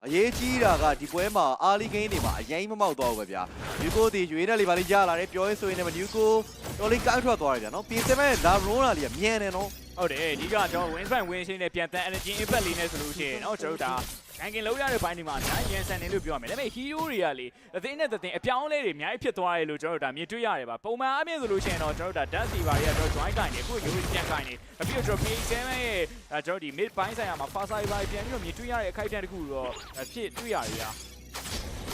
哎，记着个，这怪嘛，阿里跟那嘛，烟也嘛有多少个遍？吕布、赵云那里面你见了，你表现出来那么吕布，让你感触多少遍？那兵怎么打弱了？你免了侬。哦对，你刚刚讲文本、微信的变质，还是进一步领的是路线，让我知道。 ဂန်ကင်လောက်ရတဲ့ဘိုင်းဒီမှာအများကြီးရန်ဆန်တယ်လို့ပြောရမယ်ဒါပေမဲ့ hero တွေကလေအသိနဲ့တဲ့အပြောင်းလဲတွေအများကြီးဖြစ်သွားတယ်လို့ကျွန်တော်တို့ဒါမြင်တွေ့ရတယ်ပါပုံမှန်အပြင်ဆိုလို့ရှိရင်တော့ကျွန်တော်တို့ဒါ dust fever တွေကကျွန်တော် join ကိုင်နေအခုရိုးရိုးပြန်ကိုင်နေအပြီးတော့ကျွန်တော် P7 ရဲ့ဒါကျွန်တော်ဒီ mid ဘိုင်းဆိုင်ရာမှာ fast side ပြန်ပြီးတော့မြင်တွေ့ရတဲ့အခိုက်အတန့်တစ်ခုတော့ဖြစ်တွေ့ရတယ်ဗျာ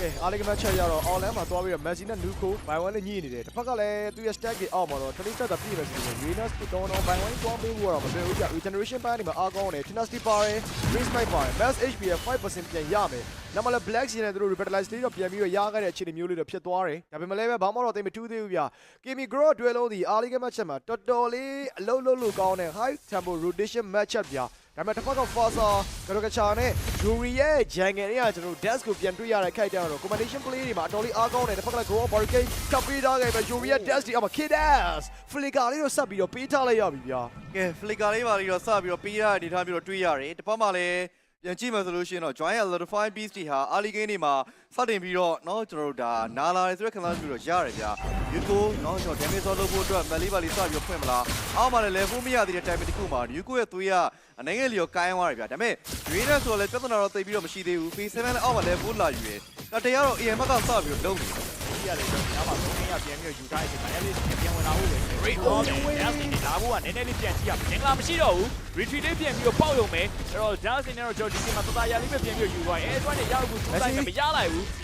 ကဲအားလေးကမချက်ရတော့ online မှာသွားပြီးတော့ Messi နဲ့ Nuko by one နဲ့ညှိနေတယ်တစ်ဖက်ကလည်းသူရဲ့ stack ကြီးအောက်မှာတော့တတိတက်တာပြည့်မယ်ဆိုရင် Venus ကတော့တော့ by one သွားပေးဖို့တော့မလွယ်ဘူးကြာ regeneration ပိုင်းဒီမှာအားကောင်းတယ် tenacity ပါတယ် race might ပါတယ် mass HP ရဲ့5%ပြန်ရမယ်နောက်မှလည်း black စီနဲ့သူတို့ revitalize လေးတော့ပြန်ပြီးတော့ရခဲ့တဲ့အခြေအနေမျိုးလေးတော့ဖြစ်သွားတယ်ဒါပေမဲ့လည်းဘာမှတော့တိတ်မထူးသေးဘူးဗျ Kimi Grow တွဲလုံးဒီအားလေးကမချက်မှာတော်တော်လေးအလုံးလုံးလို့ကောင်းတဲ့ high tempo rotation match up ဗျာ ဒါပေမဲ့တစ်ဖက်က Fasa ကရကချာနဲ့ Yuri ရဲ့ jungle တွေကကျွန်တော်တို့ dash ကိုပြန်တွေ့ရတဲ့ခိုက်တဲ့တော့ combination play တွေမှာအတော်လေးအားကောင်းတယ်တစ်ဖက်ကလည်း Grow Barricade ကပ်ပြီးထားခဲ့ပဲ Yuri ရဲ့ dash တွေအမ Kidas Flicker လေးတော့ဆက်ပြီးတော့ပေးထားလိုက်ရပြီဗျာကဲဖလီကာလေးပါလေးတော့စပြီးတော့ပေးရတဲ့အနေထားမျိုးတော့တွေ့ရတယ်တစ်ပတ်မှလည်း ပြန်ကြည့်မှဆိုလို့ရှိရင်တော့ join a notify beast တွေဟာအာလီဂိမ်းတွေမှာစတင်ပြီးတော့เนาะကျွန်တော်တို့ဒါနာလာတယ်ဆိုတဲ့ခံစားမှုတော့ရတယ်ဗျာယူကိုเนาะကျွန်တော် damage ဆော့လုပ်ဖို့အတွက်မက်လေးပါလေးစပြီးတော့ဖွင့်မလားအောက်မှာလည်း level မရသေးတဲ့ time တစ်ခုမှာယူကိုရဲ့သွေးကအနေငယ်လျော်ကိုင်းသွားတယ်ဗျာဒါပေမဲ့ drain နဲ့ဆိုတော့လည်းပြဿနာတော့သိပ်ပြီးတော့မရှိသေးဘူး P7 လည်းအောက်မှာ level လာယူရယ်ဒါတရားတော့ AM ကစပြီးတော့လုံးနေတယ် ဒီရတယ်ကျွန်တော်ညမှာသုံး ရပြန်ပြီးတော့ယူထားတဲ့အချိန်မှာ Alice ပြန်ဝင်လာဖို့ပဲ great ball နဲ့ Dust နေလာဖို့ကနည်းနည်းလေးပြန်ကြည့်ရမယ်ငင်္ဂလာမရှိတော့ဘူး retreat လေးပြန်ပြီးတော့ပေါက်ရုံပဲအဲ့တော့ Dust နေတော့ကျွန်တော်ဒီချိန်မှာတသားရလေးပဲပြန်ပြီးတော့ယူသွားတယ်အဲတွန်းနေရဖို့သူ့တိုင်းကမရလိုက်ဘူးဒီ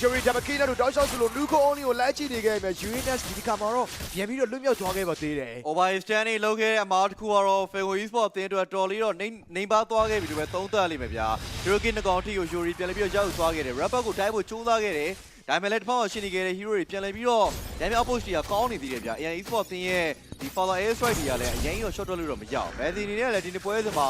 Jerry Damakina တို့တောက်ချောက်ဆိုလို့ Luko only ကိုလိုက်ကြည့်နေခဲ့ပြီး UNS ဒီခါမှာတော့ပြန်ပြီးတော့လွတ်မြောက်သွားခဲ့ပါသေးတယ် over stand နေလောက်ခဲ့တဲ့အမားတစ်ခုကတော့ Fago Esport အသင်းအတွက်တော်လေးတော့နေနေပါသွားခဲ့ပြီလို့ပဲသုံးသပ်လိမ့်မယ်ဗျာ Hiroki နှကောင်အထိကို Yuri ပြန်လည်းပြီးတော့ရောက်သွားခဲ့တယ် Rapper ကိုတိုက်ဖို့ကြိုးစားခဲ့တယ် ဒါပေမဲ့လည်းတစ်ဖက်မှာရှိနေခဲ့တဲ့ hero တွေပြန်လည်ပြီးတော့ညမြောက် approach တွေကကောင်းနေသေးတယ်ဗျာ AI Esport သင်းရဲ့ဒီ Father Air Strike တွေကလည်းအရင်တော့ short ထွက်လို့တော့မရအောင်ဘယ်ဒီနေနဲ့လည်းဒီနေ့ပွဲစဉ်မှာ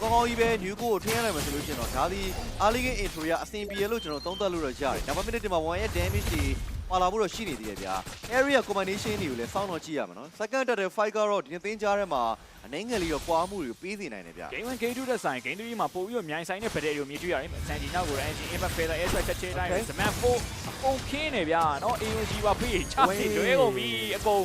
ကောင်းကောင်းကြီးပဲ new ကိုထင်းရနိုင်မှာဆိုလို့ရှိရင်တော့ဒါဒီ early game intro ရအဆင်ပြေလို့ကျွန်တော်သုံးသပ်လို့တော့ရတယ်ဒါပေမဲ့ minute မှာ1ရဲ့ damage တွေပါလာဖို့တော့ရှိနေသေးတယ်ဗျာ area combination တွေကိုလည်းစောင့်တော့ကြည့်ရမှာနော် second attack fight ကတော့ဒီနေ့သင်းကြားထဲမှာအနေငယ်လေးတော့ကွာမှုတွေကိုပေးစီနိုင်တယ်ဗျာ Game 1 Game 2တဲ့ဆိုင် Game 2ကြီးမှာပို့ပြီးတော့မြိုင်ဆိုင်တဲ့ဗတဲ့တွေကိုမြင်တွေ့ရတယ်။စန်ဂျီနောက်ကို Engine Impact Feather Air Strike ချက်ချတိုင်း Smash 4အကုန်ခင်းနေဗျာနော် AOG ပါပြီးချစီလွဲကုန်ပြီအကုန်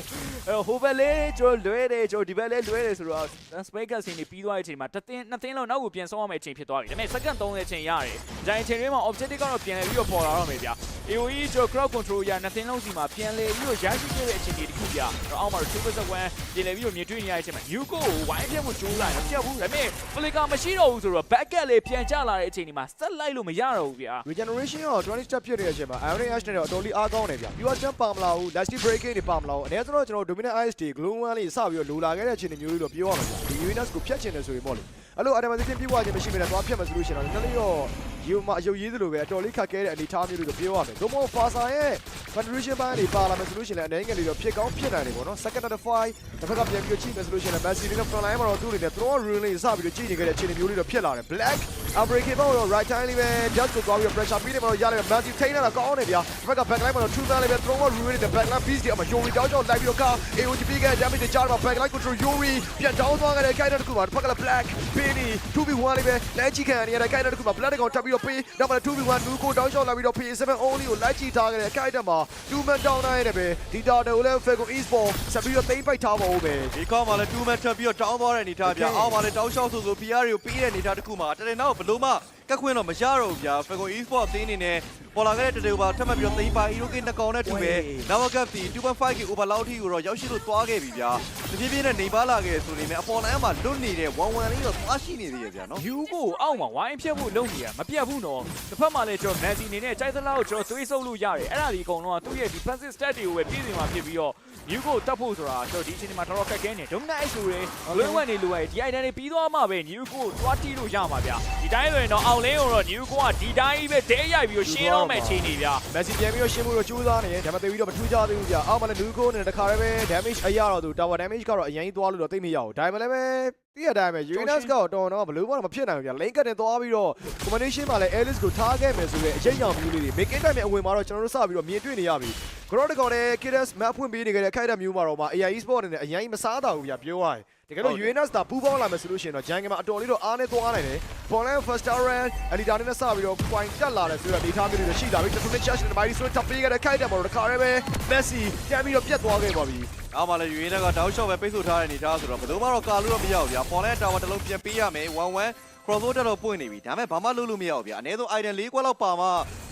ဟိုဘက်လေးကျွန်တော်လွဲတယ်ကျွန်တော်ဒီဘက်လေးလွဲတယ်ဆိုတော့ Spaker စင်နေပြီးသွားတဲ့အချိန်မှာတစ်သင်းနှစ်သင်းလုံးနောက်ကိုပြန်ဆုံးရမယ့်အချိန်ဖြစ်သွားပြီ။ဒါပေမဲ့ second 30အချိန်ရတယ်။ဒါအချိန်တွေမှာ objective ကတော့ပြန်လည်ပြီးတော့ပေါ်လာတော့မယ်ဗျာ။ AOE ကျွန်တော် crowd control ရနှစ်သင်းလုံးစီမှာပြန်လည်ပြီးတော့ရရှိခဲ့တဲ့အချိန်တွေတခုဗျာ။တော့အောက်မှာ Super Set 1ပြန်လည်ပြီးတော့မြင်တွေ့နေရတဲ့အချိန်မှာ Yuko ကိုဝိုင်းပြမှုကြိုးလိုက်တော့ပြတ်ဘူးဒါပေမဲ့ Flicker မရှိတော့ဘူးဆိုတော့ backup လေးပြန်ကျလာတဲ့အချိန်ဒီမှာဆက်လိုက်လို့မရတော့ဘူးဗျာ regeneration ရော20 step ဖြစ်နေတဲ့အချိန်မှာ Iron Ash နဲ့တော့အတော်လေးအားကောင်းနေဗျ။ Pure Jump ပါမလာဘူး Lasty Breaking တွေပါမလာဘူး။အနေနဲ့ကျွန်တော် Dominant Ice တွေ Glow One လေးစပြီးတော့လိုလာခဲ့တဲ့အချိန်မျိုးလေးတော့ပြောရမှာဗျ။ဒီ Uranus ကိုဖျက်ချင်တယ်ဆိုရင်ပေါ့လေ။အဲ့လို Adamantine ပြေးွားခြင်းမရှိဘဲနဲ့သွားဖျက်မယ်ဆိုလို့ရှိရင်တော့နည်းနည်းတော့ ယူမအယုတ်ရေးသလိုပဲအတော်လေးခက်ခဲတဲ့အနေအထားမျိုးလေးတော့ပြောရမယ်။ဒိုမို Fasa ရဲ့ Federation ဘိုင်းတွေပါလာမယ်ဆိုလို့ရှိရင်လည်းအနေငယ်လေးတော့ဖြစ်ကောင်းဖြစ်နိုင်တယ်ပေါ့နော်။ Second to 5တစ်ဖက်ကပြန်ပြီးတော့ချိန်မယ်ဆိုလို့ရှိရင်လည်း Messi နဲ့ front line မှာတော့သူ့အနေနဲ့ throw rune လေးစပြီးတော့ချိန်နေခဲ့တဲ့အခြေအနေမျိုးလေးတော့ဖြစ်လာတယ်။ Black unbreakable တော့ right time လေးပဲ just ကိုသွားပြီးတော့ pressure ပေးတယ်မှာတော့ရတယ် Messi ထိန်းနေတာကောင်းတယ်ဗျာတစ်ဖက်က back line မှာတော့ true man လေးပဲ throw rune နဲ့ back line beast တွေအမ Yuri တောင်းချောင်းလိုက်ပြီးတော့က AOG ပြီးခဲ့ damage တွေကြားမှာ back line control Yuri ပြန်တောင်းသွားခဲ့တဲ့ character တစ်ခုမှာတစ်ဖက်ကလည်း Black Penny 2v1 လေးပဲလက်ချီခံရတဲ့ character တစ်ခုမှာ Black ကောင်တက်ပြီးတော့ပေးနောက်မှာ 2v1 လူကိုတောင်းချောင်းလာပြီးတော့ PS7 only ကိုလိုက်ချီထားခဲ့တဲ့ character မှာ2 man down နိုင်တယ်ပဲဒီတာတယ်ကိုလည်း Falcon Esport ဆက်ပြီးတော့သိမ့်ပိုက်ထားပါဦးပဲဒီကောက်မှာလည်း2 match ထပ်ပြီးတော့တောင်းသွားတဲ့အနေထားဗျာ Okay. အောက်မှာလည်းတောင်းလျှောက်ဆိုဆို PR တွေကိုပေးတဲ့အနေထားတစ်ခုမှာတကယ်တော့ဘလို့မှ ကက်ခွင့်တော့မရတော့ဘူးဗျာ Falcon Esport အသင်းအနေနဲ့ပေါ်လာခဲ့တဲ့တတေဘာထပ်မှတ်ပြီးတော့သိမ်းပါ Iroke နှစ်ကောင်နဲ့တူပဲ Nava Cup ဒီ 2.5k overload ထိကိုတော့ရောက်ရှိလို့သွားခဲ့ပြီဗျာတပြေးပြေးနဲ့နေပါလာခဲ့ဆိုနေမယ်အပေါ်လိုင်းမှာလွတ်နေတဲ့1-1လေးတော့သွားရှိနေသေးရဲ့ဗျာနော်ယူကိုအောက်မှာဝိုင်းဖြတ်ဖို့လုပ်နေရမပြတ်ဘူးနော်တစ်ဖက်မှာလည်းကျွန်တော် Messi အနေနဲ့ကြိုက်သလားကိုကျွန်တော်သွေးဆုပ်လို့ရတယ်အဲ့ဒါဒီအကုန်လုံးကသူ့ရဲ့ defensive stat တွေကိုပဲပြည်စီမှာဖြစ်ပြီးတော့ ယူကိုတတ်ဖို့ဆိုတာကျွန်တော်ဒီအချိန်ဒီမှာတော်တော်ခက်ခဲနေ dominant ဆိုရဲလွှဲဝက်နေလို့ရတယ်ဒီ item တွေပြီးသွားမှပဲယူကိုတွားတီးလို့ရမှာဗျဒီတိုင်းဆိုရင်တော့အောက်င်လင်းကိုတော့ new ကဒီတိုင်းပဲဒဲရိုက်ပြီးတော့ရှင်းတော့မဲ့အခြေအနေဗျာမက်ဆီပြန်ပြီးတော့ရှင်းဖို့တော့ကြိုးစားနေတယ်ဒါပေမဲ့တေးပြီးတော့မထူးခြားသေးဘူးဗျအောက်မှာလည်းလူကိုနဲ့တခါတည်းပဲ damage အရတော့သူ tower damage ကတော့အရင်သွားလို့တော့သိမရဘူးဒါပေမဲ့လည်းပဲ တည့်ရတိုင်းပဲ Uranus ကတော့တော်တော့ဘလို့မှမဖြစ်နိုင်ဘူးဗျ lane ကနဲ့သွားပြီးတော့ combination မှာလည်း Alice ကိုထားခဲ့မယ်ဆိုတဲ့အရေးအယံမျိုးလေးတွေ making time အဝင်မှာတော့ကျွန်တော်တို့စပြီးတော့မြင်တွေ့နေရပြီ Ground ကောင်နဲ့ Kids map ဖွင့်ပေးနေကြတဲ့ခိုက်တဲ့မျိုးမှာတော့မှ AI Sport အနေနဲ့အရင်မစားတာဘူးဗျပြောရရင် တကယ်လို့ Uranus တာပူးပေါင်းလာမယ်ဆိုလို့ရှိရင်တော့ Jungle မှာအတော်လေးတော့အားနဲ့သွားနိုင်တယ် Borderland First Run အလီတာနဲ့စပြီးတော့ point တက်လာတယ်ဆိုတော့ဒေတာမျိုးတွေရှိတာပြီ Triple Charge နဲ့ Mighty Sword တပ်ပေးခဲ့တဲ့ခိုက်တဲ့မှာတော့တခါတည်းပဲ Messi ပြန်ပြီးတော့ပြတ်သွားခဲ့ပါပြီနောက်မှလည်းယူရင်းကတောက်လျှောက်ပဲပိတ်ဆို့ထားတဲ့အနေထားဆိုတော့ဘယ်သူမှတော့ကာလို့တော့မရဘူးဗျာပေါ်လဲတာဝါတစ်လုံးပြန်ပေးရမယ်1 1 crossover တက်တော့ပွင့်နေပြီဒါပေမဲ့ဘာမှလုပ်လို့မရဘူးဗျာအနည်းဆုံး item ၄ခွက်လောက်ပါမှ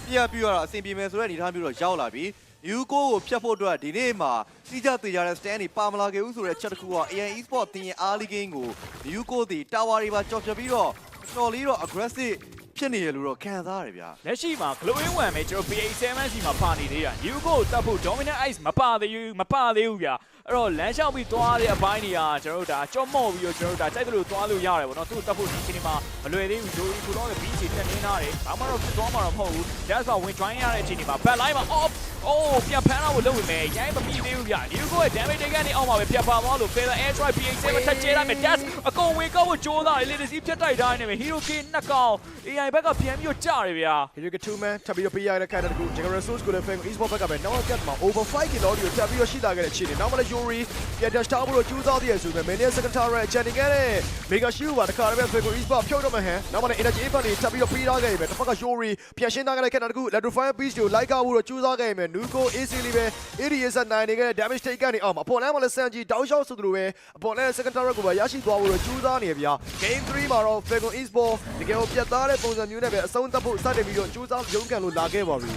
ပြပြရတာအဆင်ပြေမယ်ဆိုတဲ့အနေထားမျိုးတော့ရောက်လာပြီ ယူကိုကိုဖြတ်ဖို့အတွက်ဒီနေ့မှာစီးကြသေးကြတဲ့ stand တွေပါမလာခဲ့ဘူးဆိုတဲ့ချက်တစ်ခုက AN Esport တင်ရင် early game ကိုယူကိုဒီ tower တွေပါကြော်ဖြတ်ပြီးတော့တော်လေးတော့ aggressive ဖြစ်နေရလို့တော့ခံစားရတယ်ဗျာလက်ရှိမှာ glowing one ပဲကျွန်တော် PA7 စီမှာပါနေသေးတာ new ကိုတက်ဖို့ dominant ice မပါသေးဘူးမပါသေးဘူးဗျာအဲ့တော့လမ်းလျှောက်ပြီးသွားတဲ့အပိုင်းတွေကကျွန်တော်တို့ဒါကြော့မော့ပြီးတော့ကျွန်တော်တို့ဒါကြိုက်သလိုသွားလို့ရတယ်ပေါ့နော်သူ့တက်ဖို့ဒီချိန်မှာမလွယ်သေးဘူးဂျိုရီကူတော့လည်း BC တက်နေတာတယ်ဘာမှတော့ဖြစ်သွားမှာတော့မဟုတ်ဘူး that's why ဝင် join ရတဲ့အချိန်ဒီမှာ back line မှာ off အိုးပြန်ဖမ်းတော့လုပ်ဝင်မယ်ရိုင်းမပြီးသေးဘူးဗျ new ကိုရဲ့ damage တွေကနေအောက်မှာပဲပြန်ပါသွားလို့ fair air strike PA7 ထက်ချေလိုက်မယ် dash အကုန်ဝင်ကောက်ဖို့ကြိုးစားတယ် lady စီးဖြတ်တိုက်တိုင်းနေမယ် hero k နှစ်ကောင် AI ဘက်ကပြန်ပြီးတော့ကြတယ်ဗျာ Hero K2 man ထပ်ပြီးတော့ပေးရတဲ့ခိုက်တဲ့တကူ General Resource ကိုလည်း Fame Esport ဘက်ကပဲ now get မှာ over 5 kilo ကိုထပ်ပြီးတော့ရှိလာခဲ့တဲ့အခြေအနေနောက်မှလည်း Yuri ပြန် dash ထားဖို့တော့ကြိုးစားသေးရဆိုပေမဲ့ Mania second tower ချန်နေခဲ့တဲ့ Mega Shield ပါတခါတည်းပဲ Fame Esport ဖြုတ်တော့မှဟန်နောက်မှလည်း energy impact တွေထပ်ပြီးတော့ပေးထားခဲ့ပြီတစ်ဖက်က Yuri ပြန်ရှင်းထားခဲ့တဲ့ခိုက်တဲ့တကူ Electrify Beast ကိုလိုက်ကောက်ဖို့တော့ကြိုးစားခဲ့ပြီ Nuko AC လေးပဲ ADS နိုင်နေခဲ့တဲ့ damage take ကနေအောင်အပေါ်လမ်းမှာလည်း Sanji တောက်လျှောက်ဆိုသလိုပဲအပေါ်လမ်း second tower ကိုပဲရရှိသွားဖို့တော့ကြိုးစားနေရဗျာ Game 3မှာတော့ Fame Esport တကယ်ကိုပြတ်သားတဲ့ပုံစံမျိုးနဲ့ပဲအဆုံးသတ်ဖို့စတင်ပြီးတော့ကြိုးစားရုန်းကန်လို့လာခဲ့ပါပြီ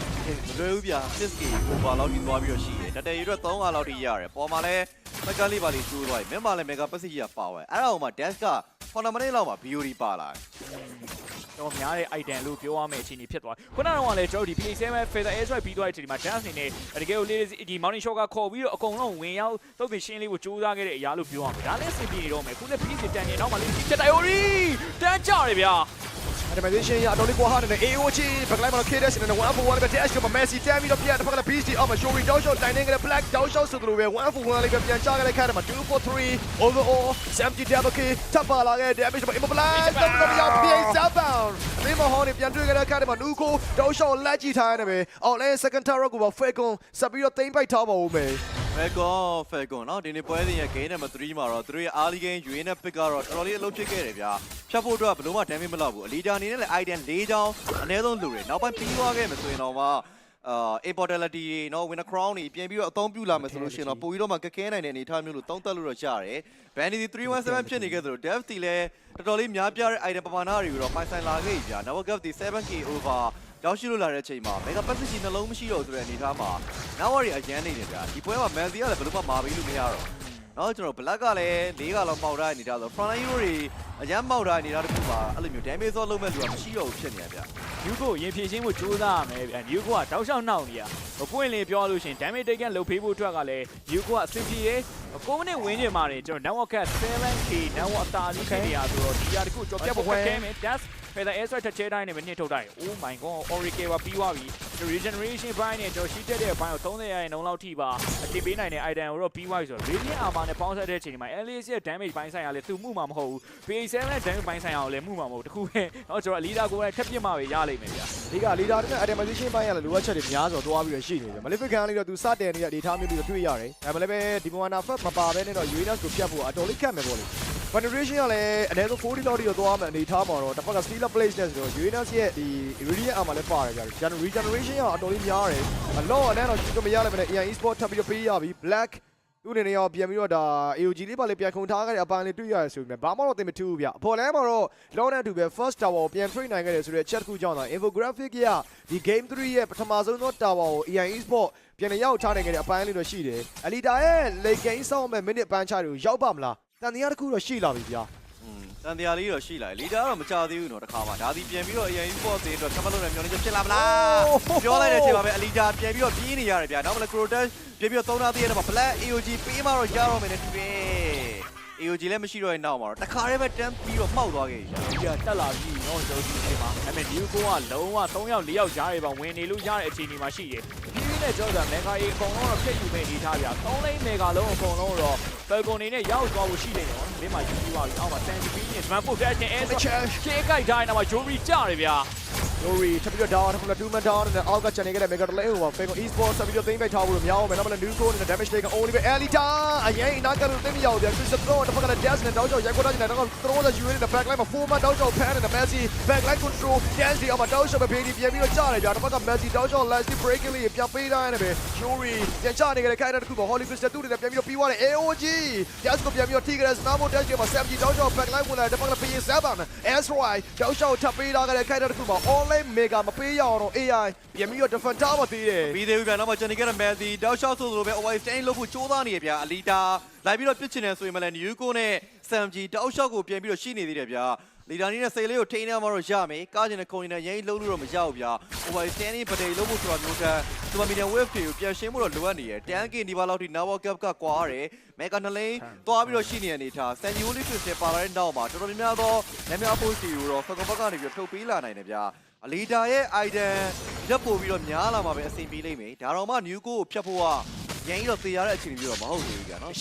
မလွယ်ဘူးဗျာ 6k over လောက်ကြီးသွားပြီးတော့ရှိတယ်တတရရွတ်300လောက်ထိရတယ်ပေါ်မှာလည်းမက်ကလေးပါလေးကျိုးသွားပြီမြက်မှာလည်း mega passive ကြီးပါဝင်အဲ့ဒါအောင်မှ dash က9မိနစ်လောက်မှာ BOD ပါလာတယ်တော့များတဲ့ item လို့ပြောရမယ့်အခြေအနေဖြစ်သွားခုနကတော့လည်းကျွန်တော်ဒီ PA7 Feather Air Strike ပြီးသွားတဲ့အချိန်ဒီမှာ dance နေနေတကယ်ကိုလေးဒီ Mountain Shot ကခေါ်ပြီးတော့အကုန်လုံးဝင်ရောက်သုတ်ပင်ရှင်းလေးကိုကြိုးစားခဲ့တဲ့အရာလို့ပြောရမယ်ဒါလည်းအဆင်ပြေနေတော့မယ်ခုလည်း PC တန်နေတော့မှလေးချက်တိုင် Ori တန်းကြတယ်ဗျာ Animation ရအတော်လေးကွာဟာနေတဲ့ AOG backline မှာ KDS နဲ့1 for 1ပဲ dash က Messi တမ်းပြီးတော့ပြန်တစ်ဖက်ကလည်း BST အောက်မှာ Shori တောက်ရှော့တိုင်နေကြတဲ့ Black တောက်ရှော့ဆိုသလိုပဲ1 for 1လေးပဲပြန်ချခဲ့တဲ့ခါမှာ2 for 3 overall 70 double kill တပ်ပါလာခဲ့ damage မှာ immobilize တော့တော့ရောက် PA southbound ဒီမှာဟောနေပြန်တွေ့ခဲ့တဲ့ခါမှာ Nuko တောက်ရှော့လက်ကြည့်ထားရတယ်ပဲအော်လဲ second tower ကိုပါ Falcon ဆက်ပြီးတော့သိမ့်ပိုက်ထားပါဦးမယ် ဖဲကွန်ဖဲကွန်နော်ဒီနေ့ပွဲစဉ်ရဲ့ game number 3မှာတော့သူတို့ရဲ့ early game ယူရင်းတဲ့ pick ကတော့တော်တော်လေးအလုပ်ဖြစ်ခဲ့တယ်ဗျာဖြတ်ဖို့အတွက်ဘယ်လိုမှ damage မလောက်ဘူးအလီတာအနေနဲ့လည်း item ၄ချောင်းအနည်းဆုံးလူတွေနောက်ပိုင်းပြီးသွားခဲ့မှဆိုရင်တော့မှအာ importality တွေနော် winner crown တွေပြင်ပြီးတော့အသုံးပြုလာမယ်ဆိုလို့ရှိရင်တော့ပိုပြီးတော့မှကကဲနိုင်တဲ့အနေအထားမျိုးလို့တုံးတက်လို့တော့ရတယ် Vanity 317ဖြစ်နေခဲ့သလို Dev တီလည်းတော်တော်လေးများပြားတဲ့ item ပမာဏတွေကိုတော့ပိုင်ဆိုင်လာခဲ့ပြီဗျာ Network Gap တီ 7k over ရောက်ရှိလို့လာတဲ့အချိန်မှာ Mega Passive နှလုံးမရှိတော့ဆိုတဲ့အနေအထားမှာ Now ရီအရန်နေတယ်ဗျာဒီပွဲမှာ Manzi ကလည်းဘယ်လိုမှမာပြီးလို့မရတော့နော်ကျွန်တော် Black ကလည်း၄ကလောက်ပေါက်ထားတဲ့အနေအထားဆို Front Line Hero တွေအရန်ပေါက်ထားတဲ့အနေအထားတစ်ခုမှာအဲ့လိုမျိုး damage ဆော့လုပ်မဲ့လူကမရှိတော့ဘူးဖြစ်နေရဗျာယူကိုရင်ဖြည့်ချင်းကိုကြိုးစားရမယ်ဗျာယူကိုကတောက်လျှောက်နှောက်နေရမပွင့်လင်းပြောလို့ရှင် damage taken လုတ်ဖေးဖို့အတွက်ကလည်းယူကိုကအဆင်ပြေရဲ့9မိနစ်ဝင်းချင်ပါတယ်ကျွန်တော် network က 7k network အတားလေးဖြစ်နေရဆိုတော့ဒီရတခုကြော်ပြတ်ဖို့ခက်ခဲမယ် dash Feather Air Strike တစ်ချဲတိုင်းနဲ့ပဲနှစ်ထုတ်တိုင်း Oh my god Oracle ပါပြီးွားပြီ Regeneration ဘိုင်းနဲ့တော်ရှိတက်တဲ့ဘိုင်းကို30ရာခိုင်နှုန်းလောက်ထိပါအတင်ပေးနိုင်တဲ့ item ကိုတော့ပြီးွားပြီဆိုတော့ Radiant Armor နဲ့ပေါင်းဆက်တဲ့အချိန်မှာ Alias ရဲ့ damage ဘိုင်းဆိုင်ရာလည်းသူမှုမှာမဟုတ်ဘူး PA7 ရဲ့ damage ဘိုင်းဆိုင်ရာကိုလည်းမှုမှာမဟုတ်တခုပဲဟောကျွန်တော် leader ကိုလည်းထပ်ပြစ်မှပဲရလိမ့်မယ်ဗျာဒီက leader နဲ့ itemization ဘိုင်းရလည်းလိုအပ်ချက်တွေများဆိုတော့တွားပြီးတော့ရှိနေတယ် Malefic Gun လေးတော့သူစတဲ့နေတဲ့အနေအထားမျိုးပြီးတော့တွေ့ရတယ်အဲမလည်းပဲ Demona Fat မပါဘဲနဲ့တော့ Uranus ကိုဖျက်ဖို့အတော်လေးခက်မယ်ပေါ့လေ Penetration ကလည်းအနည်းဆုံး40လောက်ထိတော့သွားမယ်အနေအထားမှာတော့တစ်ဖက်က Stealer Place နဲ့ဆိုတော့ Uranus ရဲ့ဒီ Iridium Armor လည်းပါတယ်ကြတယ်။ General Regeneration ကအတော်လေးများတယ်။အလောအနည်းတော့ရှိကမရလည်းမနဲ့ AI Esport ထပ်ပြီးတော့ပေးရပြီ Black သူ့အနေနဲ့ရောပြန်ပြီးတော့ဒါ AOG လေးပါလေပြန်ခုန်ထားခဲ့တဲ့အပိုင်းလေးတွေ့ရတယ်ဆိုပေမဲ့ဘာမှတော့သိမထူးဘူးဗျအပေါ်လမ်းမှာတော့ long and to ပဲ first tower ကိုပြန် train နိုင်ခဲ့တယ်ဆိုတဲ့ chat တစ်ခုကြောင့်တော့ infographic ကဒီ game 3ရဲ့ပထမဆုံးသော tower ကို AI Esport ပြန်လည်ရောက်ထားနိုင်ခဲ့တဲ့အပိုင်းလေးတော့ရှိတယ်အလီတာရဲ့ late game စောင့်မဲ့ minute ပန်းချတွေကိုရောက်ပါမလား တန်တရားတစ်ခုတော့ရှိလာပြီဗျာတန်တရားလေးတော့ရှိလာတယ်လီဒါကတော့မချသေးဘူးနော်တခါမှဒါစီပြန်ပြီးတော့အရင်ပေါ့သေးအတွက်ကမ္ဘာလုံးနဲ့မျောနေချက်ဖြစ်လာမလားပြောလိုက်တဲ့အချိန်မှာပဲအလီဒါပြန်ပြီးတော့ပြေးနေရတယ်ဗျာနောက်မှလည်းခရိုတက်ပြန်ပြီးတော့သုံးသားသေးတဲ့မှာ black AOG ပေးမှတော့ရတော့မယ်နဲ့တူတယ် AOG လည်းမရှိတော့ရင်နောက်မှာတော့တခါတည်းပဲတန်းပြီးတော့မှောက်သွားခဲ့ရပြီဗျာတက်လာပြီနော်ဇော်ဒီချိန်မှာဒါပေမဲ့ဒီကုန်းကလုံးဝ3ယောက်4ယောက်ကြားတွေပါဝင်နေလို့ရတဲ့အခြေအနေမှာရှိရဲ့ဒီနဲ့ကြောက်တာမေဂါအေအကုန်လုံးတော့ဖြတ်ယူနေထားဗျာ3လိမ့်မေဂါလုံးအကုန်လုံးတော့ ဖယ်ကွန်နေနဲ့ရောက်သွားဖို့ရှိတယ်နော်ဒီမှာယူပြီးပါပြီအောက်မှာတန်ပြီးနဲ့စမန်ဖို့တက်ချင်အဲဆို chance ရှေ့ကိုက်တိုင်းတော့ဂျိုရီကြတယ်ဗျာ Glory ထပ်ပြီးတော့ down ထပ်ပြီးတော့2 man down နဲ့အောက်ကချန်နေခဲ့တဲ့ Mega Delay ဟို Fago Esports ဆက်ပြီးတော့သိမ်းပိုက်ထားဖို့လို့မရအောင်မယ်နောက်မှလည်း new goal နဲ့ damage taken only ပဲ Elita အရင်အနာကလို့သိမရအောင်ဗျာ Chris Throw တစ်ဖက်ကလည်း Jazz နဲ့တောက်ချောက်ရိုက်ခွက်ထားနေတာတော့ Throw နဲ့ UA နဲ့ backline မှာ four man တောက်ချောက် pan နဲ့ Messi backline control Jazz ဒီအောက်မှာတောက်ချောက်ပဲဖေးပြီးပြန်ပြီးတော့ကြားတယ်ဗျာတစ်ဖက်က Messi တောက်ချောက် last breaking လေးပြန်ပေးတိုင်းနဲ့ပဲ Glory ပြန်ချနေကြတဲ့ခိုင်တာတစ်ခုပေါ့ Holy Crystal တူတယ်ပြန်ပြီးတော့ပြီးသွားတယ် AOG Jazz ကိုပြန်ပြီးတော့ထိခဲ့တဲ့ Snowball dash မှာ Sam ကြီးတောက်ချောက် backline ဝင်လာတဲ့တစ်ဖက်ကလည်း PS7 S-Roy တောက်ချောက်ထပ်ပေးထားခဲ့တဲ့ခိုင်တာတစ်ခုပေါ့ online mega မပေးရအောင်တော့ AI ပြန်ပြီးတော့ defend ထားပါသေးတယ်ပြီးသေးဘူးဗျာနောက်မှဂျန်နီကတဲ့မယ်စီတောက်လျှောက်ဆိုသလိုပဲ OY stain လို့ဖို့ကြိုးစားနေရဗျာအလီတာလိုက်ပြီးတော့ပြစ်ချင်တယ်ဆိုရင်မလဲနယူကိုနဲ့ဆမ်ဂျီတောက်လျှောက်ကိုပြန်ပြီးတော့ရှိနေသေးတယ်ဗျာ လီဒါနီနဲ့စိတ်လေးကိုထိန်းနေမှာတော့ရမယ်ကားကျင်တဲ့ခုံရင်နဲ့ရင်းလုံးလို့တော့မရဘူးဗျာ OY stain ပဒေလို့ဖို့ဆိုတာမျိုးတဲ့ Super Medium Wave တွေကိုပြန်ရှင်းဖို့တော့လိုအပ်နေတယ်တန်ကင်ဒီပါလောက်ထိ Nawa Cup ကကွာရတယ်မက်ကနလိန်သွားပြီးတော့ရှိနေရအနေထားဆန်ဂျီဝိုလီဖစ်နဲ့ပါလာတဲ့နောက်မှာတော်တော်များများသောညများဖို့စီကိုတော့ဖကွန်ဘက်ကနေပြီးတော့ထုတ်ပေးလာနိုင်တယ်ဗျာအလီတာရဲ့ item ရက်ပို့ပြီးတော့များလာမှာပဲအဆင်ပြေလိမ့်မယ်ဒါတော့မှ new ကိုဖြတ်ဖို့ကရန်ကြီးတော့သေရတဲ့အချိန်မျိုးတော့မဟုတ်သေးဘူးကြာနော်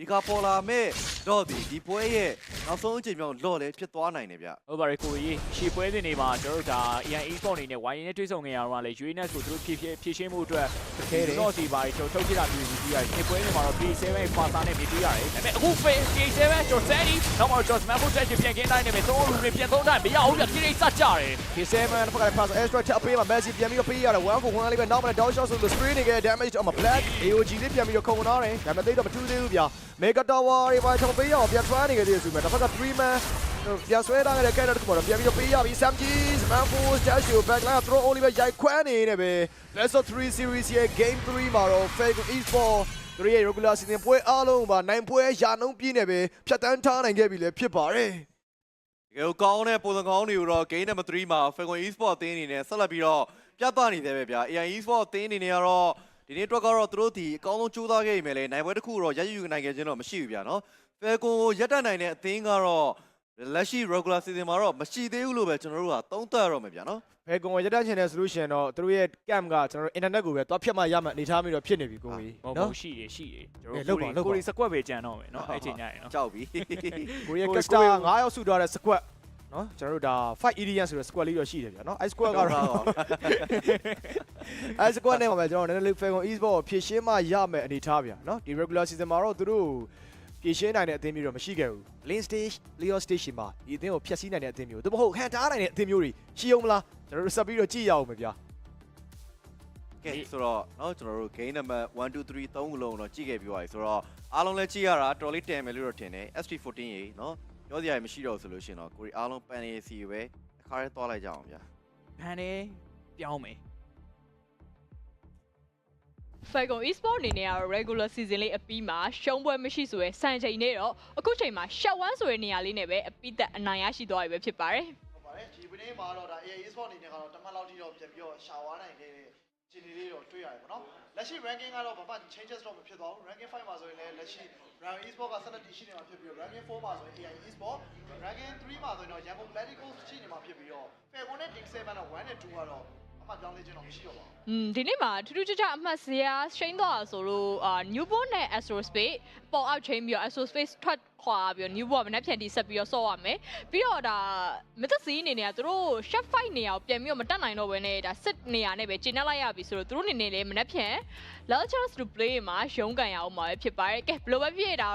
ဒီကပေါ်လာမဲ့တော့ဒီဒီပွဲရဲ့နောက်ဆုံးအချိန်မျိုးလော့လဲဖြစ်သွားနိုင်တယ်ဗျဟုတ်ပါတယ်ကိုကြီးရှေ့ပွဲစဉ်တွေမှာကျွန်တော်တို့ဒါ EN e-sport အနေနဲ့ YN နဲ့တွေ့ဆုံနေရတော့လေ UNS ကိုသူတို့ဖြည့်ဖြည့်ဖြည့်ရှင်းမှုအတွက်ခဲတယ်တော့စီပါကျွန်တော်ထုတ်ပြတာမျိုးကြီးရတယ်ရှေ့ပွဲတွေမှာတော့ P7 ပါစာနဲ့မြည်တွေ့ရတယ်ဒါပေမဲ့အခု P7 ကျွန်တော်စန်ဒီနောက်မှကျွန်တော် Smash တက်ချပြန်ကင်းတိုင်းနေမယ်သုံးလူတွေပြန်သုံးတိုင်းမရဘူးပြတိတိစကြတယ် K7 တစ်ဖက်ကလည်း pass extra ထပ်ပေးမှာ Messi ပြန်ပြီးတော့ပေးရတယ်1 for 1လေးပဲနောက်မှလည်း down shot ဆိုလို့ spray နေခဲ့တဲ့ damage အမ black AOG လေးပြန်ပြီးတော့ခုံနာတယ်ဒါပေမဲ့သိတော့မထူးသေးဘူးဗျာ Mega Tower တွေပါချောင်းပေးရအောင်ပြန် try နေခဲ့သေးတယ်ဆိုပေမဲ့တစ်ဖက်က3 man ပြန်ဆွဲထားခဲ့တဲ့ character တစ်ခုပေါ်တော့ပြန်ပြီးတော့ပေးရပြီ Sam G Man Force Dash ကို backline throw only ပဲရိုက်ခွဲနေနေပဲ Best of 3 series ရဲ့ game 3မှာတော့ Fago Esports သူတို့ရဲ့ regular season ပွဲအားလုံးပါနိုင်ပွဲရာနှုန်းပြည့်နေပဲဖြတ်တန်းထားနိုင်ခဲ့ပြီလေဖြစ်ပါတယ်တကယ်ကောင်းတဲ့ပုံစံကောင်းတွေကိုတော့ game number 3မှာ Falcon Esport အသင်းအနေနဲ့ဆက်လက်ပြီးတော့ပြသနေသေးပဲဗျာ AI Esport အသင်းအနေနဲ့ကတော့ ဒီနေ့အတွက်ကတော့သူတို့ဒီအကောင်းဆုံးကြိုးစားခဲ့ရမယ်လေနိုင်ပွဲတစ်ခုတော့ရယူနိုင်ခဲ့ခြင်းတော့မရှိဘူးဗျာနော် Falcon ကိုရက်တက်နိုင်တဲ့အသင်းကတော့လက်ရှိ regular season မှာတော့မရှိသေးဘူးလို့ပဲကျွန်တော်တို့ကသုံးသပ်ရတော့မယ်ဗျာနော်ဘယ်ကောင်ရတက်ချင်တဲ့ solution တော့သူတို့ရဲ့ camp ကကျွန်တော်တို့ internet ကိုပဲတွားဖြတ်မှရမှအနေထားမျိုးတော့ဖြစ်နေပြီကိုကြီးဟုတ်နော်ဘူးရှိတယ်ရှိတယ်ကျွန်အေးတော်လောက်ပါလောက်ပါကိုရီစကွက်ပဲကြံတော့မယ်နော်အဲ့ချိန်ညရင်နော်ကြောက်ပြီကိုရီရဲ့ကိုရီ caster ကိုရီ9ယောက်စုထားတဲ့ squad နော်ကျွန်တော်တို့ဒါ5 EDN ဆိုတဲ့ squad လေးတော့ရှိတယ်ဗျာနော်အဲ squad ကတော့အဲ squad နဲ့မှာပဲကျွန်တော်နည်းနည်းလေး Falcon Esport ကိုဖြည့်ရှင်းမှရမယ်အနေထားဗျာနော်ဒီ regular season မှာတော့သူတို့ဖြည့်ရှင်းနိုင်တဲ့အသင်းမျိုးတော့မရှိခဲ့ဘူး lane stage leo station မှာဒီအသင်းကိုဖျက်ဆီးနိုင်တဲ့အသင်းမျိုးသူမဟုတ်ဟန်တားနိုင်တဲ့အသင်းမျိုးတွေရှိအောင်မလားကျွန်တော်တို့ဆက်ပြီးတော့ကြည့်ရအောင်မယ်ဗျာ ကဲဆိုတော့เนาะကျွန်တော်တို့ game number 1 2 3 3ခုလုံးတော့ကြည့်ခဲ့ပြီးသွားပြီဆိုတော့အားလုံးလည်းကြည့်ရတာတော်တော်လေးတန်မယ်လို့တော့ထင်တယ် ST14 ရေเนาะ ပြောစရာမရှိတော့ဆိုလို့ရှိရင်တော့ကိုရီအားလုံးပန်နေစီပဲတစ်ခါတည်းသွားလိုက်ကြအောင်ဗျာဘန်နေပြောင်းမယ် Falcon Esport အနေနဲ့ကတော့ regular season လေးအပြီးမှာရှုံးပွဲမရှိဆိုရယ်စံချိန်နဲ့တော့အခုချိန်မှာ shot 1ဆိုတဲ့နေရာလေးနဲ့ပဲအပိသက်အနိုင်ရရှိသွားပြီပဲဖြစ်ပါတယ်ဟုတ်ပါတယ်ဒီပင်းမှာတော့ဒါ AI Esport အနေနဲ့ကတော့တမတ်လောက်ထိတော့ပြန်ပြီးတော့ရှာဝါနိုင်ခဲ့တဲ့ ခြေနေလေးတော့တွေ့ရတယ်ပေါ့နော်လက်ရှိ ranking ကတော့ဘာမှ changes တော့မဖြစ်သွားဘူး ranking 5မှာဆိုရင်လည်းလက်ရှိ Ram Esport ကဆက်လက်တည်ရှိနေမှာဖြစ်ပြီးတော့ ranking 4မှာဆိုရင် AI Esport ranking 3မှာဆိုရင်တော့ Yangon Platicos ရှိနေမှာဖြစ်ပြီးတော့ Falcon နဲ့ Team 7တော့1နဲ့2ကတော့ အမှတ်ပြောင်းလဲခြင်းတော့မရှိတော့ပါဘူး။อืมဒီနေ့မှာထူးထူးခြားခြားအမှတ်စရာရှိန်သွားတာဆိုလို့အာ Newborn နဲ့ Astrospace ပေါ်အောက်ချိန်ပြီးတော့ Astrospace ထွက်ခွာပြီးတော့ Newborn ကမနေ့ပြန်တီးဆက်ပြီးတော့ဆော့ရမယ်။ပြီးတော့ဒါမသက်စီအနေနဲ့ကသူတို့ chef fight နေရာကိုပြန်ပြီးတော့မတက်နိုင်တော့ဘဲနဲ့ဒါစစ်နေရာနဲ့ပဲကျင်းနှက်လိုက်ရပြီဆိုတော့သူတို့အနေနဲ့လည်းမနေ့ပြန် Last chance to play မှာရုန်းကန်ရအောင်မှာပဲဖြစ်ပါတယ်။ကဲဘယ်လိုပဲဖြစ်ဖြစ်ဒါ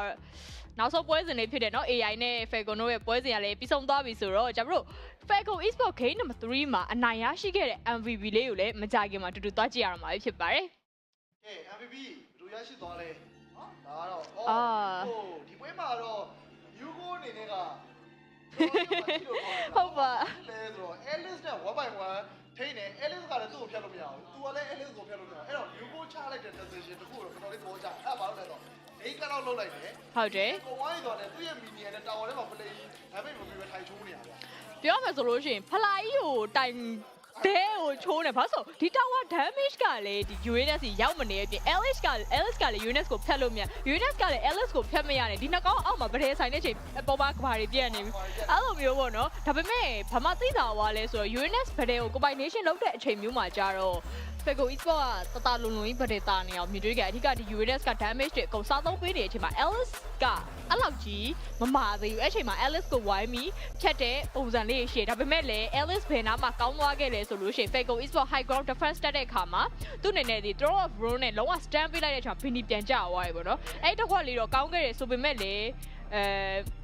နောက်ဆုံးပွဲစဉ်လေးဖြစ်တယ်เนาะ AI နဲ့ Falcon တို့ရဲ့ပွဲစဉ်ကလည်းပြီးဆုံးသွားပြီဆိုတော့ကျွန်တော်တို့ Falcon Esport Game Number 3မှာအနိုင်ရရှိခဲ့တဲ့ MVP လေးကိုလည်းမကြခင်မှာတူတူသွားကြည့်ရအောင်ပါပဲဖြစ်ပါတယ် ကဲ MVP ဘယ်လိုရရှိသွားလဲနော်ဒါကတော့ အာ ဟိုဒီပွဲမှာတော့ Yugo အနေနဲ့က ဟုတ်ပါ လဲဆိုတော့ Alice နဲ့1 by 1ထိနေ Alice ကလည်းသူ့ကိုဖျက်လို့မရဘူး။ तू ကလည်း Alice ကိုဖျက်လို့မရဘူး။အဲ့တော့ Yugo ချလိုက်တဲ့ decision တခုတော့တော်တော်လေးသဘောကျတယ်။အဲ့ဒါဘာလို့လဲဆိုတော့ အိတ်ကတော့လုံးလိုက်တယ်ဟုတ်တယ်။ကိုဝိုင်းဆိုတော့လည်းသူ့ရဲ့ minion နဲ့ tower ထဲမှာ play damage မပြီးပဲထိုင်ချိုးနေတာဗျာပြောမယ်ဆိုလို့ရှိရင်ဖလာကြီးကိုတိုင်ဒဲကိုချိုးနေဘာလို့ဒီ tower damage ကလည်းဒီ Uranus ကြီးရောက်မနေအပြင် Alice က Alice ကလည်း Uranus ကိုဖျက်လို့မရ Uranus ကလည်း Alice ကိုဖျက်မရနဲ့ဒီနှစ်ကောင်အောက်မှာဗရဲဆိုင်တဲ့ချိန်ပေါ်ပါကဘာတွေပြည့်နေပြီအဲ့လိုမျိုးပေါ့နော်ဒါပေမဲ့ဘာမှသိတာဝါလဲဆိုတော့ Uranus ဗရဲကို combination လုပ်တဲ့အချိန်မျိုးမှာကြာတော့ Fego Esport ကတတလုံလုံကြီးဗရဲတာနေအောင်မြင်တွေ့ကြအဓိကဒီ Uranus က damage တွေအကုန်စားသုံးပေးနေတဲ့အချိန်မှာ Alice ကအဲ့လောက်ကြီးမမာသေးဘူးအဲ့ချိန်မှာ Alice ကိုဝိုင်းပြီးဖြတ်တဲ့ပုံစံလေးရှိတယ်ဒါပေမဲ့လည်း Alice ဘယ်နာမှာကောင်းသွားခဲ့လဲဆိုလို့ရှိရင် Fego Esport High Ground Defense တက်တဲ့အခါမှာသူ့အနေနဲ့ဒီ throw of rune နဲ့လုံးဝ stand ပေးလိုက်တဲ့အချိန်မှာ Bini ပြန်ကျသွားပြီပေါ့နော်အဲ့တစ်ခွက်လေးတော့ကောင်းခဲ့တယ်ဆိုပေမဲ့လည်းအဲ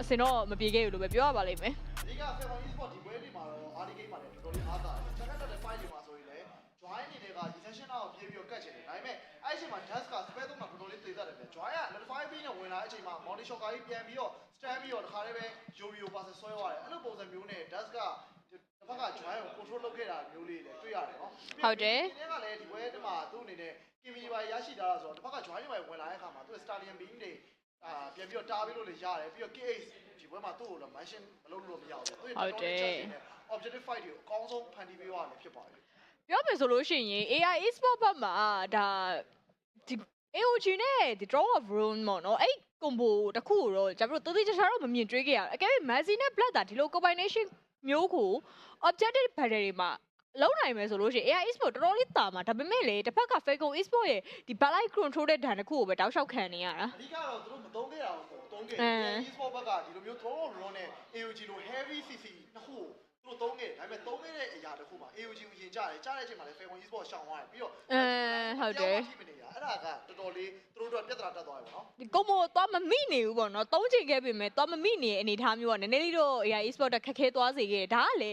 အစင်တော့မပြေခဲ့ဘူးလို့ပဲပြောရပါလိမ့်မယ်အဓိက Seven Esport ဒီပွဲလေးမှာတော့ RD game မှာလည်းတော်တော်လေးအားသာတယ်။ second တက်တဲ့ fight တွေမှာဆိုရင်လည်း join အနေနဲ့က detention အောက်ပြေးပြီးတော့ကတ်ချင်တယ်။ဒါပေမဲ့အဲ့ဒီအချိန်မှာ Dust က spare သုံးတာတော်တော်လေးသေတတ်တယ်ဗျ။ join က notify ပြီးနဲ့ ဝင်လာတဲ့အချိန်မှာ Monty Shocker ကြီးပြန်ပြီးတော့ stand ပြီးတော့တခါတည်းပဲ Yorio pass ဆွဲသွားတယ်။အဲ့လိုပုံစံမျိုးနဲ့ Dust ကတစ်ဖက်က join ကို control လုပ်ခဲ့တာမျိုးလေးလည်းတွေ့ရတယ်နော်။ဟုတ်တယ်ဒီနေ့ကလည်းဒီပွဲတမှာသူ့အနေနဲ့ KV ပါရရှိတာဆိုတော့တစ်ဖက်က join တွေပါဝင်လာတဲ့အခါမှာသူ့ Stallion Beam တွေအာပြန်ပြီးတော့တားပြီးလို့လည်းရတယ်ပြီးတော့ KH ဒီပွဲမှာသူ့ကိုတော့ mention မလုပ်လို့မရဘူးသူ့ဟုတ်တယ် objective fight တွေကိုအကောင်းဆုံးဖန်တီးပေးရတယ်ဖြစ်ပါတယ်ပြောမယ်ဆိုလို့ရှိရင် AI Esport ဘက်မှာဒါဒီ AOG နဲ့ဒီ draw of rune ပေါ့နော်အဲ့ combo တစ်ခုကိုတော့ကျွန်တော်တို့တတိကျကျတော့မမြင်တွေ့ခဲ့ရဘူးအကယ်၍ Messi နဲ့ Blood ဒါဒီလို combination မျိုးကို objective battle တွေမှာလုံးနိုင်မယ်ဆိုလို့ရှိရင် AI Esport တော်တော်လေးတာမှာဒါပေမဲ့လေတစ်ဖက်က Fago Esport ရဲ့ဒီ backline control တဲ့ဒဏ်တစ်ခုကိုပဲတောက်လျှောက်ခံနေရတာအဓိကတော့သူတို့မသုံးခဲ့တာကိုသုံးခဲ့အတယ်င်း e-sport ဘက်ကဒီလိုမျိုး throw run နဲ့ AOG လို heavy CC နှစ်ခုကိုသူတို့သုံးခဲ့တယ်ဒါပေမဲ့သုံးခဲ့တဲ့အရာတစ်ခုမှာ AOG ကိုယင်ကြတယ်ကြားတဲ့အချိန်မှာလည်း Fairway e-sport ရှောင်သွားတယ်ပြီးတော့အဲဟုတ်တယ် အဲ့ဒါကတော်တော်လေးသူတို့တို့ပြဿနာတက်သွားတယ်ပေါ့နော်ဒီကုံမိုတော့မမိနေဘူးပေါ့နော်သုံးချိန်ခဲ့ပြီမဲ့တော့မမိနေတဲ့အနေအထားမျိုးကနည်းနည်းလေးတော့ AI Esport တက်ခက်ခဲသွားစေခဲ့တယ်ဒါကလေ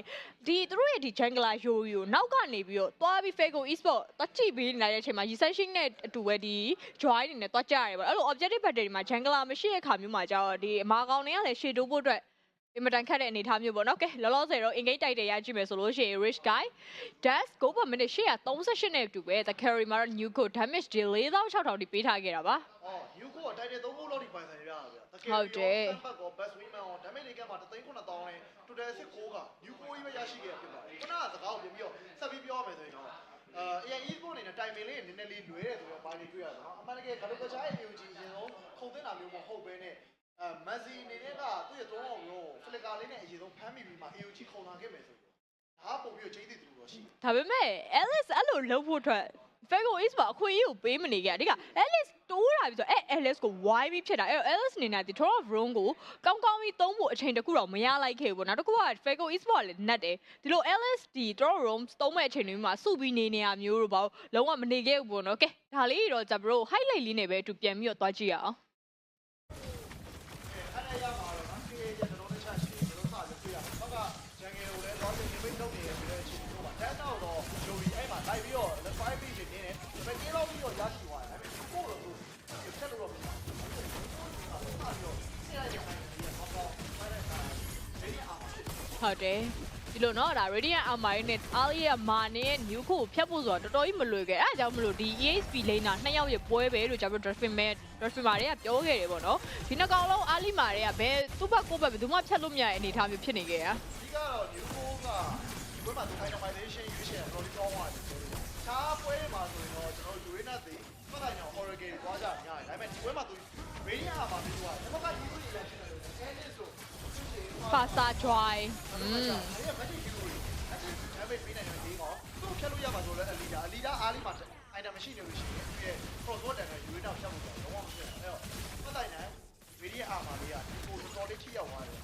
ဒီသူတို့ရဲ့ဒီ Jungler Yorio နောက်ကနေပြီးတော့သွားပြီး Fago Esport သွားကြည့်ပြီးနေတဲ့အချိန်မှာ Recession နဲ့အတူပဲဒီ join နေနဲ့သွားကြရတယ်ပေါ့အဲ့လို objective battle တွေမှာ Jungler မရှိတဲ့ခါမျိုးမှာကျတော့ဒီအမာကောင်တွေကလည်းရှေ့တိုးဖို့အတွက် အင်မတန်ခက်တဲ့အနေအထားမျိုးပေါ့နော်ကဲလောလောဆယ်တော့ engage တိုက်တယ်ရကြည့်မယ်ဆိုလို့ရှိရင် rich guy dash go per minute 838နဲ့အတူပဲ the carry မှာတော့ new code damage တွေ4600တိပေးထားခဲ့တာပါအော် new code တိုက်တယ်သုံးခုလောက်ဒီပိုင်ဆိုင်ရတာဗျာတကယ်ဟုတ်တယ်ဘက်ကော best women ရော damage တွေကမှ3သိန်း9000နဲ့ total 16က new code ကြီးပဲရရှိခဲ့ဖြစ်ပါတယ်ခုနကစကားကိုပြင်ပြီးတော့ဆက်ပြီးပြောရမယ်ဆိုရင်တော့အဲ AI e-sport အနေနဲ့တိုင်ပင်လေးနည်းနည်းလေးလွဲတယ်ဆိုတော့ဘာတွေတွေ့ရလဲနော်အမှန်တကယ်ဂလိုကချာရဲ့ AOG အရင်ဆုံးခုံတင်တာမျိုးမဟုတ်ဘဲနဲ့ အဲ Messi အနေနဲ့ကသူ့ရဲ့သုံးအောင်ရော flicker လေးနဲ့အရင်ဆုံးဖမ်းမိပြီးမှ AOG ခုံလာခဲ့မယ်ဆိုတော့ဒါကပုံပြီးတော့ချိန်သိသူလို့ရှိတယ်ဒါပေမဲ့ Alice အဲ့လိုလုပ်ဖို့အတွက် Fago is ပါအခွင့်အရေးကိုပေးမနေကြအဓိက Alice တိုးတာပြီးဆိုတော့အဲ့ Alice ကိုဝိုင်းပြီးဖြစ်တာအဲ့တော့ Alice အနေနဲ့ဒီ Tour of Rome ကိုကောင်းကောင်းပြီးသုံးဖို့အချိန်တစ်ခုတော့မရလိုက်ခဲ့ဘူးပေါ့နောက်တစ်ခုက Fago is ပါလည်းနတ်တယ်ဒီလို Alice ဒီ Tour of Rome သုံးမဲ့အချိန်တွေမှာစုပြီးနေနေရမျိုးတော့ဘာလို့လုံးဝမနေခဲ့ဘူးပေါ့နော်ကဲဒါလေးတော့ကျွန်တော်တို့ highlight လေးနဲ့ပဲအတူပြန်ပြီးတော့သွားကြည့်ရအောင် ဟုတ်တယ်ဒီလိုနော်ဒါ Radiant Armor နဲ့ Ali ရဲ့ Mane ရဲ့ new ကိုဖြတ်ဖို့ဆိုတော့တော်တော်ကြီးမလွယ်ခဲ့အဲအကြောင်းမလို့ဒီ EXP laner နှစ်ယောက်ရဲ့ပွဲပဲလို့ကျွန်တော်တို့ Draftman Draftman မာတွေကပြောခဲ့တယ်ပေါ့နော်ဒီနှစ်ကောင်လုံး Ali မာတွေကဘယ်သူ့ဘက်ကိုယ့်ဘက်ဘယ်သူမှဖြတ်လို့မရတဲ့အနေအထားမျိုးဖြစ်နေခဲ့တာ။ဒီကတော့ဒီကိုကဒီဘက်မှာသူ itemization ရွေးချယ်တော်တော်ကောင်းသွားတယ်ပြောလို့။ခြားပွဲမှာဆိုရင်တော့ကျွန်တော်တို့ Uranus တွေဖတ်လိုက်တော့ Oracle တွေသွားကြတယ်များတယ်။ဒါပေမဲ့ဒီပွဲမှာသူ Radiant မှာပြီးသွားတယ်။ဒီဘက်က ယ်ဒီကောင်သူ့ဖြတ်လို့ရမှာဆိုလဲအလီဒါအလီဒါအားလေးမှာ item မရှိနေလို့ရှိရင်သူရဲ့ crossbow တန်ကယူရတော့ဖြတ်ဖို့တော့လုံးဝမဖြစ်ဘူးအဲ့တော့ပတ်တိုင်းနိုင် radiant armor လေးကဒီကိုတော်တော်လေးထိရောက်သွားတယ်